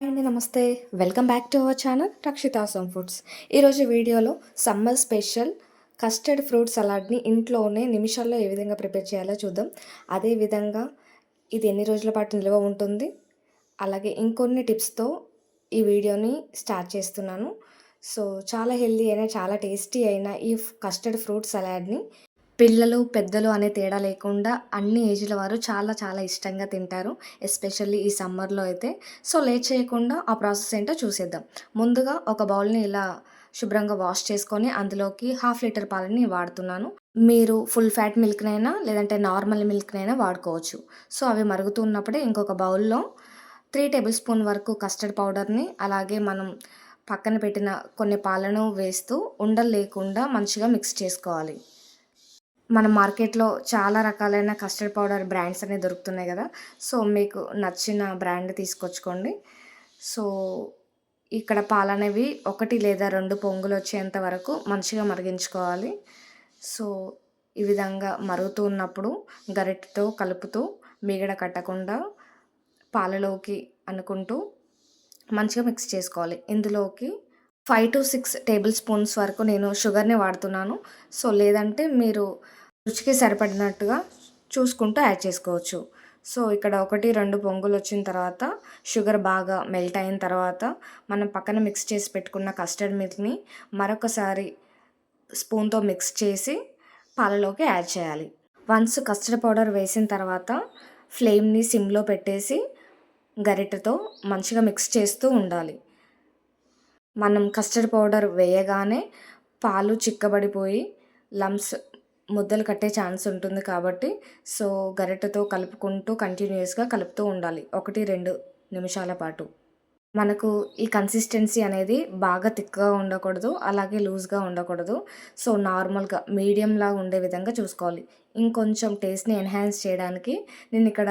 అండి నమస్తే. Welcome back to our channel Rakshita Som foods. ఈరోజు వీడియోలో సమ్మర్ స్పెషల్ కస్టర్డ్ ఫ్రూట్ సలాడ్ని ఇంట్లోనే నిమిషాల్లో ఏ విధంగా ప్రిపేర్ చేయాలో చూద్దాం. అదేవిధంగా ఇది ఎన్ని రోజుల పాటు నిల్వ ఉంటుంది. అలాగే ఇంకొన్ని టిప్స్తో ఈ వీడియోని స్టార్ట్ చేస్తున్నాను. సో చాలా హెల్దీ అయినా చాలా టేస్టీ అయిన ఈ కస్టర్డ్ ఫ్రూట్ సలాడ్ని పిల్లలు పెద్దలు అనే తేడా లేకుండా అన్ని ఏజ్ల వారు చాలా చాలా ఇష్టంగా తింటారు ఎస్పెషల్లీ ఈ సమ్మర్లో అయితే. సో లేట్ చేయకుండా ఆ ప్రాసెస్ ఏంటో చూసేద్దాం. ముందుగా ఒక బౌల్ని ఇలా శుభ్రంగా వాష్ చేసుకొని అందులోకి హాఫ్ లీటర్ పాలని వాడుతున్నాను. మీరు ఫుల్ ఫ్యాట్ మిల్క్నైనా లేదంటే నార్మల్ మిల్క్నైనా వాడుకోవచ్చు. సో అవి మరుగుతున్నప్పుడే ఇంకొక బౌల్లో త్రీ టేబుల్ స్పూన్ వరకు కస్టర్డ్ పౌడర్ని అలాగే మనం పక్కన పెట్టిన కొన్ని పాలను వేస్తూ ఉండలు లేకుండా మంచిగా మిక్స్ చేసుకోవాలి. మన మార్కెట్లో చాలా రకాలైన కస్టర్డ్ పౌడర్ బ్రాండ్స్ అనేవి దొరుకుతున్నాయి కదా. సో మీకు నచ్చిన బ్రాండ్ తీసుకొచ్చుకోండి. సో ఇక్కడ పాలు అనేవి ఒకటి లేదా రెండు పొంగులు వచ్చేంత వరకు మంచిగా మరిగించుకోవాలి. సో ఈ విధంగా మరుగుతూ ఉన్నప్పుడు గరిటెతో కలుపుతూ మిగడ కట్టకుండా పాలలోకి అనుకుంటూ మంచిగా మిక్స్ చేసుకోవాలి. ఇందులోకి five to six tablespoons వరకు నేను షుగర్ని వాడుతున్నాను. సో లేదంటే మీరు రుచికి సరిపడినట్టుగా చూసుకుంటూ యాడ్ చేసుకోవచ్చు. సో ఇక్కడ ఒకటి రెండు పొంగులు వచ్చిన తర్వాత షుగర్ బాగా మెల్ట్ అయిన తర్వాత మనం పక్కన మిక్స్ చేసి పెట్టుకున్న కస్టర్డ్ మిల్క్ని మరొకసారి స్పూన్తో మిక్స్ చేసి పాలలోకి యాడ్ చేయాలి. వన్స్ కస్టర్డ్ పౌడర్ వేసిన తర్వాత ఫ్లేమ్ని సిమ్లో పెట్టేసి గరిటెతో మంచిగా మిక్స్ చేస్తూ ఉండాలి. మనం కస్టర్డ్ పౌడర్ వేయగానే పాలు చిక్కబడిపోయి లమ్స్ ముద్దలు కట్టే ఛాన్స్ ఉంటుంది కాబట్టి సో గరిటెతో కలుపుకుంటూ కంటిన్యూస్గా కలుపుతూ ఉండాలి. ఒకటి రెండు నిమిషాల పాటు. మనకు ఈ కన్సిస్టెన్సీ అనేది బాగా థిక్గా ఉండకూడదు అలాగే లూజ్గా ఉండకూడదు. సో నార్మల్గా మీడియంలా ఉండే విధంగా చూసుకోవాలి. ఇంకొంచెం టేస్ట్ని ఎన్హాన్స్ చేయడానికి నేను ఇక్కడ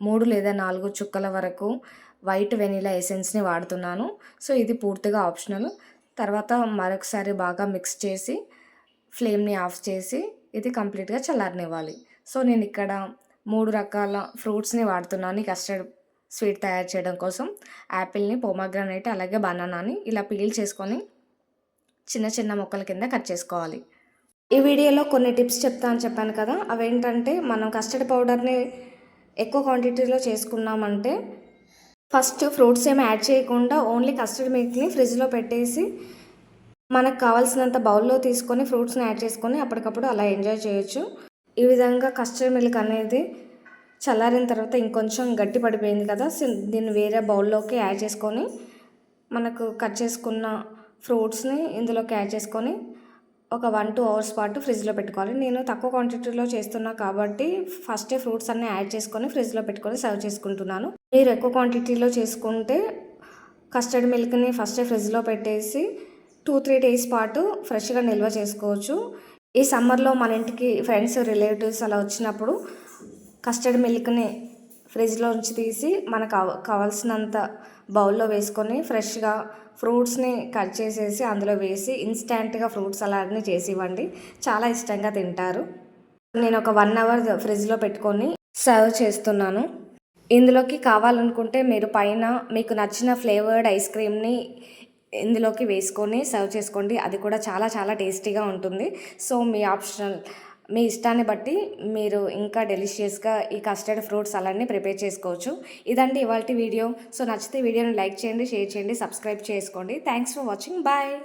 మూడు లేదా నాలుగు చుక్కల వరకు వైట్ వెనీలా ఎసెన్స్ని వాడుతున్నాను. సో ఇది పూర్తిగా ఆప్షనల్. తర్వాత మరొకసారి బాగా మిక్స్ చేసి ఫ్లేమ్ని ఆఫ్ చేసి ఇది కంప్లీట్గా చల్లారనివ్వాలి. సో నేను ఇక్కడ మూడు రకాల ఫ్రూట్స్ని వాడుతున్నాను ఈ కస్టర్డ్ స్వీట్ తయారు చేయడం కోసం. యాపిల్ని పోమాగ్రానైట్ అలాగే బనానాని ఇలా పీల్ చేసుకొని చిన్న చిన్న ముక్కల కింద కట్ చేసుకోవాలి. ఈ వీడియోలో కొన్ని టిప్స్ చెప్తా అని చెప్పాను కదా అవేంటంటే మనం కస్టర్డ్ పౌడర్ని ఎక్కువ క్వాంటిటీలో చేసుకున్నామంటే ఫస్ట్ ఫ్రూట్స్ ఏమి యాడ్ చేయకుండా ఓన్లీ కస్టర్డ్ మిల్క్ని ఫ్రిడ్జ్లో పెట్టేసి మనకు కావాల్సినంత బౌల్లో తీసుకొని ఫ్రూట్స్ని యాడ్ చేసుకొని అప్పటికప్పుడు అలా ఎంజాయ్ చేయొచ్చు. ఈ విధంగా కస్టర్డ్ మిల్క్ అనేది చల్లారిన తర్వాత ఇంకొంచెం గట్టి పడిపోయింది కదా దీన్ని వేరే బౌల్లోకి యాడ్ చేసుకొని మనకు కట్ చేసుకున్న ఫ్రూట్స్ని ఇందులోకి యాడ్ చేసుకొని ఒక వన్ టూ అవర్స్ పాటు ఫ్రిడ్జ్లో పెట్టుకోవాలి. నేను తక్కువ క్వాంటిటీలో చేస్తున్నా కాబట్టి ఫస్టే ఫ్రూట్స్ అన్నీ యాడ్ చేసుకొని ఫ్రిడ్జ్లో పెట్టుకొని సర్వ్ చేసుకుంటున్నాను. మీరు ఎక్కువ క్వాంటిటీలో చేసుకుంటే కస్టర్డ్ మిల్క్ని ఫస్టే ఫ్రిడ్జ్లో పెట్టేసి టూ త్రీ డేస్ పాటు ఫ్రెష్గా నిల్వ చేసుకోవచ్చు. ఈ సమ్మర్లో మన ఇంటికి ఫ్రెండ్స్ రిలేటివ్స్ అలా వచ్చినప్పుడు కస్టర్డ్ మిల్క్ని ఫ్రిడ్జ్లో ఉంచి తీసి మనకు కావాల్సినంత బౌల్లో వేసుకొని ఫ్రెష్గా ఫ్రూట్స్ని కట్ చేసేసి అందులో వేసి ఇన్స్టెంట్గా ఫ్రూట్ సలాడ్ని చేసి ఇవ్వండి చాలా ఇష్టంగా తింటారు. నేను ఒక వన్ అవర్ ఫ్రిడ్జ్లో పెట్టుకొని సర్వ్ చేస్తున్నాను. ఇందులోకి కావాలనుకుంటే మీరు పైన మీకు నచ్చిన ఫ్లేవర్డ్ ఐస్ క్రీమ్ని ఇందులోకి వేసుకొని సర్వ్ చేసుకోండి. అది కూడా చాలా చాలా టేస్టీగా ఉంటుంది. సో మీ ఆప్షనల్ మీ ఇష్టాన్ని బట్టి మీరు ఇంకా డెలిషియస్గా ఈ కస్టర్డ్ ఫ్రూట్స్ అలాన్ని ప్రిపేర్ చేసుకోవచ్చు. ఇదండి ఇవాళ వీడియో. సో నచ్చితే వీడియోని లైక్ చేయండి షేర్ చేయండి సబ్స్క్రైబ్ చేసుకోండి. Thanks for watching. బాయ్.